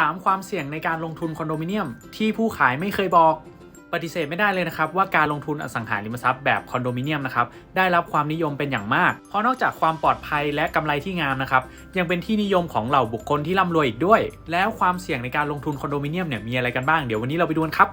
3. ความเสี่ยงในการลงทุนคอนโดมิเนียม ที่ผู้ขายไม่เคยบอก ปฏิเสธไม่ได้เลยนะครับว่าการลงทุนอสังหาริมทรัพย์แบบคอนโดมิเนียมนะครับได้รับความนิยมเป็นอย่างมาก เพราะนอกจากความปลอดภัยและกำไรที่งามนะครับยังเป็นที่นิยมของเหล่าบุคคลที่ร่ำรวยอีกด้วย แล้วความเสี่ยงในการลงทุนคอนโดมิเนียมเนี่ยมีอะไรกันบ้างเดี๋ยววันนี้เราไปดูกันครับ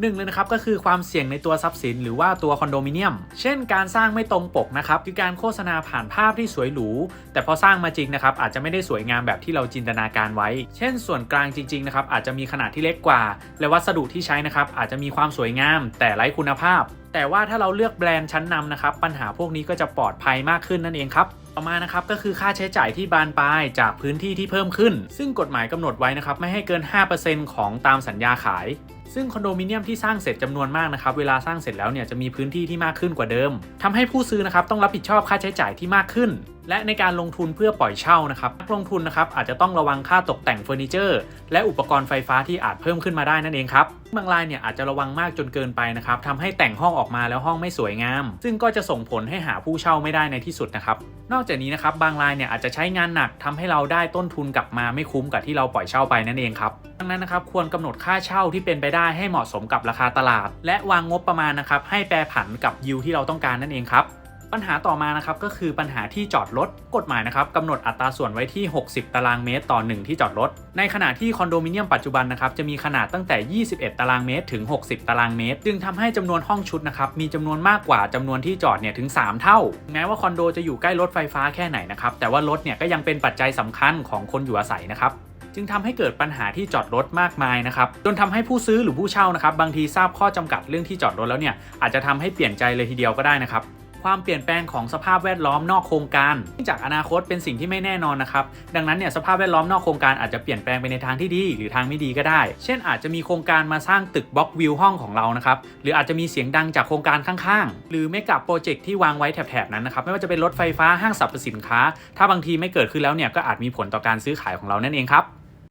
หนึ่งเลยนะครับก็คือความเสี่ยงในตัวทรัพย์สินหรือว่าตัวคอนโดมิเนียม เช่น การสร้างไม่ตรงปกนะครับคือการโฆษณาผ่านภาพที่สวยหรู แต่พอสร้างมาจริงนะครับอาจจะไม่ได้สวยงามแบบที่เราจินตนาการไว้ เช่น ส่วนกลางจริงๆนะครับอาจจะมีขนาดที่เล็กกว่า และวัสดุที่ใช้นะครับอาจจะมีความสวยงาม แต่ไร้คุณภาพ แต่ว่าถ้าเราเลือกแบรนด์ชั้นนำนะครับปัญหาพวกนี้ก็จะปลอดภัยมากขึ้นนั่นเองครับต่อมานะครับก็คือค่าใช้จ่ายที่บานปลายจากพื้นที่ที่เพิ่มขึ้น ซึ่งกฎหมายกำหนดไว้นะครับไม่ให้เกิน 5%ของตามสัญญาขาย ซึ่งคอนโดมิเนียมที่สร้างเสร็จจำนวนมากนะครับเวลาสร้างเสร็จแล้วเนี่ยจะมีพื้นที่ที่มากขึ้นกว่าเดิมทำให้ผู้ซื้อนะครับต้องรับผิดชอบค่าใช้จ่ายที่มากขึ้น และในการลงทุนเพื่อปล่อยเช่านะครับนักลงทุนนะครับอาจจะต้องระวังค่าตกแต่งเฟอร์นิเจอร์ และอุปกรณ์ไฟฟ้าที่อาจเพิ่มขึ้นมาได้นั่นเองครับบางรายเนี่ยอาจจะระวังมากจนเกินไปนะครับทำให้แต่งห้องออกมาแล้วห้องไม่สวยงาม ซึ่งก็จะส่งผลให้หาผู้เช่าไม่ได้ในที่สุดนะครับนอกอกจากนี้นะครับบางรายเนี่ยอาจจะใช้งานหนักทำให้เราได้ต้นทุนกลับมาไม่คุ้มกับที่เราปล่อยเช่าไปนั่นเองครับดังนั้นนะครับควรกำหนดค่าเช่าที่เป็นไปได้ให้เหมาะสมกับราคาตลาด และวางงบประมาณนะครับให้แปรผันกับยิวที่เราต้องการนั่นเองครับ ปัญหาต่อมานะครับก็คือปัญหาที่จอดรถกฎหมายนะครับกำหนดอัตราส่วนไว้ที่ 60 ตารางเมตร ต่อ 1 ที่จอดรถ ในขณะที่คอนโดมิเนียมปัจจุบันนะครับจะมีขนาดตั้งแต่ 21 ตารางเมตร ถึง 60 ตารางเมตร จึงทำให้จำนวนห้องชุดนะครับมีจำนวนมากกว่าจำนวนที่จอดเนี่ยถึง 3 เท่า แม้ว่าคอนโดจะอยู่ใกล้รถไฟฟ้าแค่ไหนนะครับแต่ว่ารถเนี่ยก็ยังเป็นปัจจัยสำคัญของคนอยู่อาศัยนะครับจึงทำให้เกิดปัญหาที่จอดรถมากมายนะครับ จนทำให้ผู้ซื้อหรือผู้เช่านะครับ บางทีทราบข้อจำกัดเรื่องที่จอดรถแล้วเนี่ยอาจจะทำให้เปลี่ยนใจเลยทีเดียวก็ได้นะครับ ความเปลี่ยนแปลงของสภาพแวดล้อมนอกโครงการเนื่องจากอนาคตเป็นสิ่งที่ไม่แน่นอนนะครับ ดังนั้นเนี่ยสภาพแวดล้อมนอกโครงการอาจจะเปลี่ยนแปลงไปในทางที่ดี หรือทางไม่ดีก็ได้ เช่นอาจจะมีโครงการมาสร้างตึกบล็อกวิวห้องของเรานะครับ หรืออาจจะมีเสียงดังจากโครงการข้างๆ หรือไม่กับโปรเจกต์ที่วางไว้แถบๆนั้นนะครับ ไม่ว่าจะเป็นรถไฟฟ้าห้างสรรพสินค้า ถ้าบางทีไม่เกิดขึ้นแล้วเนี่ยก็อาจมีผลต่อการซื้อขายของเรานั่นเองครับ